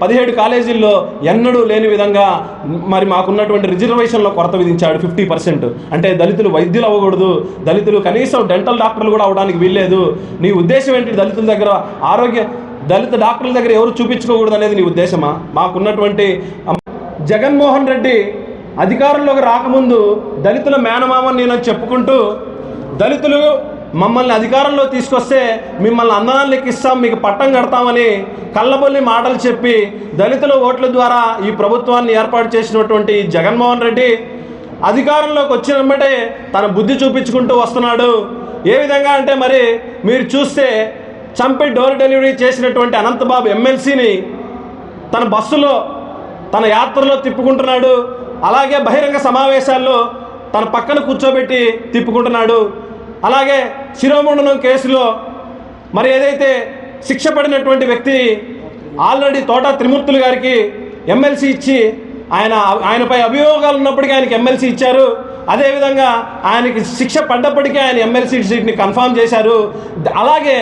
పదిహేడు కాలేజీల్లో ఎన్నడూ లేని విధంగా మరి మాకున్నటువంటి రిజర్వేషన్లో కొరత విధించాడు ఫిఫ్టీ పర్సెంట్. అంటే దళితులు వైద్యులు అవ్వకూడదు. దళితులు కనీసం డెంటల్ డాక్టర్లు కూడా అవడానికి వీల్లేదు. నీ ఉద్దేశం ఏంటి? దళితుల దగ్గర ఆరోగ్య దళిత డాక్టర్ల దగ్గర ఎవరు చూపించుకోకూడదు అనేది నీ ఉద్దేశమా? మాకున్నటువంటి జగన్మోహన్ రెడ్డి అధికారంలోకి రాకముందు దళితుల మేనమామని నేను చెప్పుకుంటూ దళితులు మమ్మల్ని అధికారంలో తీసుకొస్తే మిమ్మల్ని అందనాన్ని లెక్కిస్తాం మీకు పట్టం కడతామని కళ్ళబొల్లి మాటలు చెప్పి దళితుల ఓట్ల ద్వారా ఈ ప్రభుత్వాన్ని ఏర్పాటు చేసినటువంటి జగన్మోహన్ రెడ్డి అధికారంలోకి వచ్చినమ్మటే తన బుద్ధి చూపించుకుంటూ వస్తున్నాడు. ఏ విధంగా అంటే మరి మీరు చూస్తే చంపి డోర్ డెలివరీ చేసినటువంటి అనంతబాబు ఎమ్మెల్సీని తన బస్సులో తన యాత్రలో తిప్పుకుంటున్నాడు. అలాగే బహిరంగ సమావేశాల్లో తన పక్కన కూర్చోబెట్టి తిప్పుకుంటున్నాడు. అలాగే శిరోముండనం కేసులో మరి ఏదైతే శిక్ష పడినటువంటి వ్యక్తిని ఆల్రెడీ తోట త్రిమూర్తులు గారికి ఎమ్మెల్సీ ఇచ్చి ఆయన ఆయనపై అభియోగాలు ఉన్నప్పటికీ ఆయనకి ఎమ్మెల్సీ ఇచ్చారు. అదేవిధంగా ఆయనకి శిక్ష పడ్డప్పటికీ ఆయన ఎమ్మెల్సీ సీట్ని కన్ఫామ్ చేశారు. అలాగే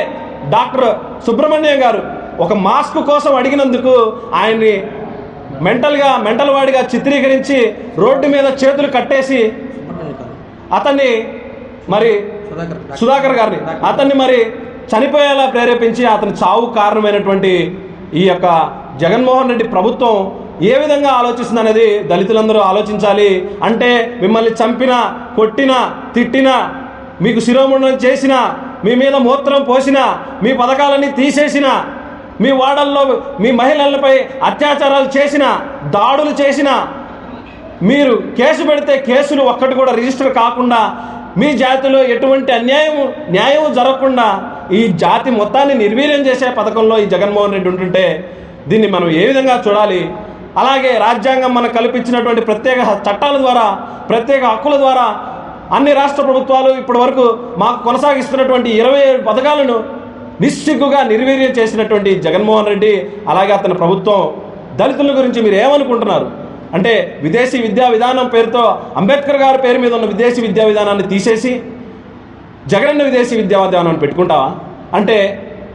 డాక్టర్ సుబ్రహ్మణ్యం గారు ఒక మాస్క్ కోసం అడిగినందుకు ఆయన్ని మెంటల్గా మెంటల్ వాడిగా చిత్రీకరించి రోడ్డు మీద చేతులు కట్టేసి అతన్ని మరి సుధాకర్ గారిని. అతన్ని మరి చనిపోయేలా ప్రేరేపించి అతని చావు కారణమైనటువంటి ఈ యొక్క జగన్మోహన్ రెడ్డి ప్రభుత్వం ఏ విధంగా ఆలోచిస్తుంది అనేది దళితులందరూ ఆలోచించాలి. అంటే మిమ్మల్ని చంపిన కొట్టిన తిట్టిన మీకు శిరోముండనం చేసిన మీ మీద మూత్రం పోసిన మీ పథకాలన్నీ తీసేసిన మీ వాడల్లో మీ మహిళలపై అత్యాచారాలు చేసిన దాడులు చేసిన మీరు కేసు పెడితే కేసులు ఒక్కటి కూడా రిజిస్టర్ కాకుండా మీ జాతిలో ఎటువంటి అన్యాయం న్యాయం జరగకుండా ఈ జాతి మొత్తాన్ని నిర్వీర్యం చేసే పథకంలో ఈ జగన్మోహన్ రెడ్డి ఉంటుంటే దీన్ని మనం ఏ విధంగా చూడాలి? అలాగే రాజ్యాంగం మనకు కల్పించినటువంటి ప్రత్యేక చట్టాల ద్వారా ప్రత్యేక హక్కుల ద్వారా అన్ని రాష్ట్ర ప్రభుత్వాలు ఇప్పటి వరకు మాకు కొనసాగిస్తున్నటువంటి ఇరవై ఏడు పథకాలను నిస్సిగ్గుగా నిర్వీర్యం చేసినటువంటి జగన్మోహన్ రెడ్డి అలాగే అతని ప్రభుత్వం దళితుల గురించి మీరు ఏమనుకుంటున్నారు? అంటే విదేశీ విద్యా విధానం పేరుతో అంబేద్కర్ గారి పేరు మీద ఉన్న విదేశీ విద్యా విధానాన్ని తీసేసి జగనన్న విదేశీ విద్యా విధానాన్ని పెట్టుకుంటావా? అంటే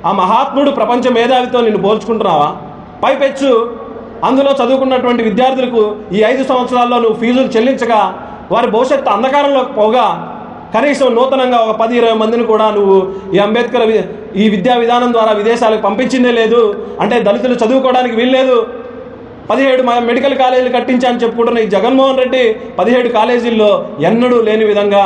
ఆ మహాత్ముడు ప్రపంచ మేధావితో నిన్ను పోల్చుకుంటున్నావా? పైపెచ్చు అందులో చదువుకున్నటువంటి విద్యార్థులకు ఈ ఐదు సంవత్సరాల్లో నువ్వు ఫీజులు చెల్లించగా వారి భవిష్యత్తు అంధకారంలోకి పోగా కనీసం నూతనంగా ఒక పది ఇరవై మందిని కూడా నువ్వు ఈ అంబేద్కర్ ఈ విద్యా విధానం ద్వారా విదేశాలకు పంపించిందే లేదు. అంటే దళితులు చదువుకోవడానికి వీల్లేదు. పదిహేడు మన మెడికల్ కాలేజీలు కట్టించాలని చెప్పుకుంటున్న ఈ జగన్మోహన్ రెడ్డి పదిహేడు కాలేజీల్లో ఎన్నడూ లేని విధంగా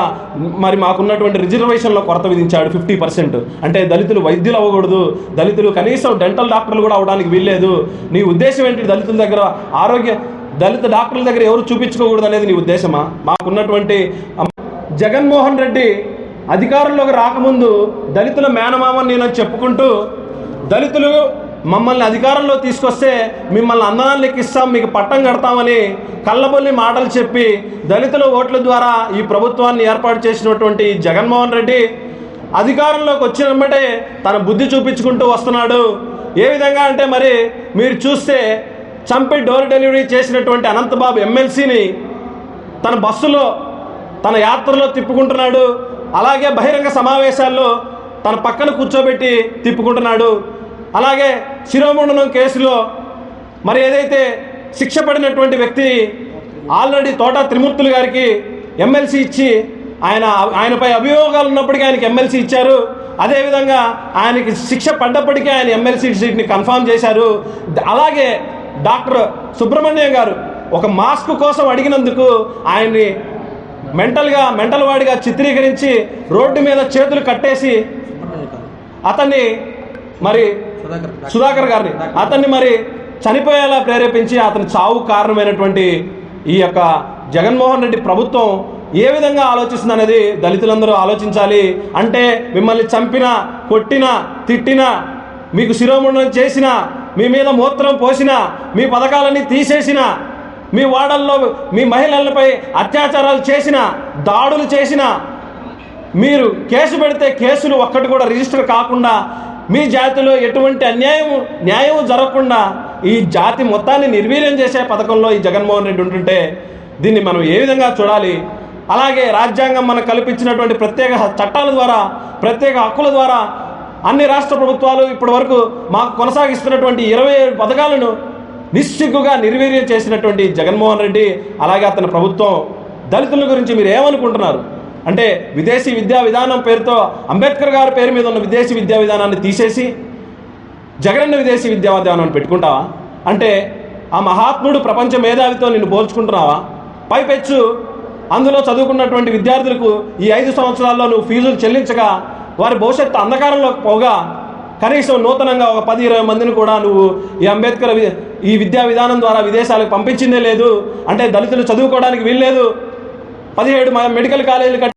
మరి మాకున్నటువంటి రిజర్వేషన్లో కొరత విధించాడు ఫిఫ్టీ పర్సెంట్. అంటే దళితులు వైద్యులు అవ్వకూడదు. దళితులు కనీసం డెంటల్ డాక్టర్లు కూడా అవడానికి వీల్లేదు. నీ ఉద్దేశం ఏంటి? దళితుల దగ్గర ఆరోగ్య దళిత డాక్టర్ల దగ్గర ఎవరు చూపించుకోకూడదు అనేది నీ ఉద్దేశమా? మాకున్నటువంటి జగన్మోహన్ రెడ్డి అధికారంలోకి రాకముందు దళితుల మేనమామని నేను చెప్పుకుంటూ దళితులు మమ్మల్ని అధికారంలో తీసుకొస్తే మిమ్మల్ని అందనాన్ని లెక్కిస్తాం మీకు పట్టం కడతామని కళ్ళబొల్లి మాటలు చెప్పి దళితుల ఓట్ల ద్వారా ఈ ప్రభుత్వాన్ని ఏర్పాటు చేసినటువంటి జగన్మోహన్ రెడ్డి అధికారంలోకి వచ్చినమ్మటే తన బుద్ధి చూపించుకుంటూ వస్తున్నాడు. ఏ విధంగా అంటే మరి మీరు చూస్తే చంపి డోర్ డెలివరీ చేసినటువంటి అనంతబాబు ఎమ్మెల్సీని తన బస్సులో తన యాత్రలో తిప్పుకుంటున్నాడు. అలాగే బహిరంగ సమావేశాల్లో తన పక్కన కూర్చోబెట్టి తిప్పుకుంటున్నాడు. అలాగే శిరోముండనం కేసులో మరి ఏదైతే శిక్ష పడినటువంటి వ్యక్తిని ఆల్రెడీ తోట త్రిమూర్తులు గారికి ఎమ్మెల్సీ ఇచ్చి ఆయన ఆయనపై అభియోగాలు ఉన్నప్పటికీ ఆయనకి ఎమ్మెల్సీ ఇచ్చారు. అదేవిధంగా ఆయనకి శిక్ష పడ్డప్పటికీ ఆయన ఎమ్మెల్సీ సీట్ని కన్ఫామ్ చేశారు. అలాగే డాక్టర్ సుబ్రహ్మణ్యం గారు ఒక మాస్క్ కోసం అడిగినందుకు ఆయన్ని మెంటల్గా మెంటల్ వాడిగా చిత్రీకరించి రోడ్డు మీద చేతులు కట్టేసి అతన్ని మరి సుధాకర్ గారిని. అతన్ని మరి చనిపోయేలా ప్రేరేపించి అతని చావు కారణమైనటువంటి ఈ యొక్క జగన్మోహన్ రెడ్డి ప్రభుత్వం ఏ విధంగా ఆలోచిస్తుంది అనేది దళితులందరూ ఆలోచించాలి. అంటే మిమ్మల్ని చంపిన కొట్టిన తిట్టిన మీకు శిరోముండనం చేసిన మీ మీద మూత్రం పోసిన మీ పథకాలన్నీ తీసేసిన మీ వాడల్లో మీ మహిళలపై అత్యాచారాలు చేసిన దాడులు చేసిన మీరు కేసు పెడితే కేసులు ఒక్కటి కూడా రిజిస్టర్ కాకుండా మీ జాతిలో ఎటువంటి అన్యాయం న్యాయం జరగకుండా ఈ జాతి మొత్తాన్ని నిర్వీర్యం చేసే పథకంలో ఈ జగన్మోహన్ రెడ్డి ఉంటుంటే దీన్ని మనం ఏ విధంగా చూడాలి? అలాగే రాజ్యాంగం మనకు కల్పించినటువంటి ప్రత్యేక చట్టాల ద్వారా ప్రత్యేక హక్కుల ద్వారా అన్ని రాష్ట్ర ప్రభుత్వాలు ఇప్పటి వరకు మాకు కొనసాగిస్తున్నటువంటి ఇరవై ఏడు పథకాలను నిస్సిగ్గుగా నిర్వీర్యం చేసినటువంటి జగన్మోహన్ రెడ్డి అలాగే అతని ప్రభుత్వం దళితుల గురించి మీరు ఏమనుకుంటున్నారు? అంటే విదేశీ విద్యా విధానం పేరుతో అంబేద్కర్ గారి పేరు మీద ఉన్న విదేశీ విద్యా విధానాన్ని తీసేసి జగనన్న విదేశీ విద్యా విధానాన్ని పెట్టుకుంటావా? అంటే ఆ మహాత్ముడు ప్రపంచ మేధావితో నిన్ను పోల్చుకుంటున్నావా? పైపెచ్చు అందులో చదువుకున్నటువంటి విద్యార్థులకు ఈ ఐదు సంవత్సరాల్లో నువ్వు ఫీజులు చెల్లించగా వారి భవిష్యత్తు అంధకారంలోకి పోగా కనీసం నూతనంగా ఒక పది ఇరవై మందిని కూడా నువ్వు ఈ అంబేద్కర్ ఈ విద్యా విధానం ద్వారా విదేశాలకు పంపించిందే లేదు. అంటే దళితులు చదువుకోవడానికి వీల్లేదు. పదిహేడు మెడికల్ కాలేజీలు కట్టి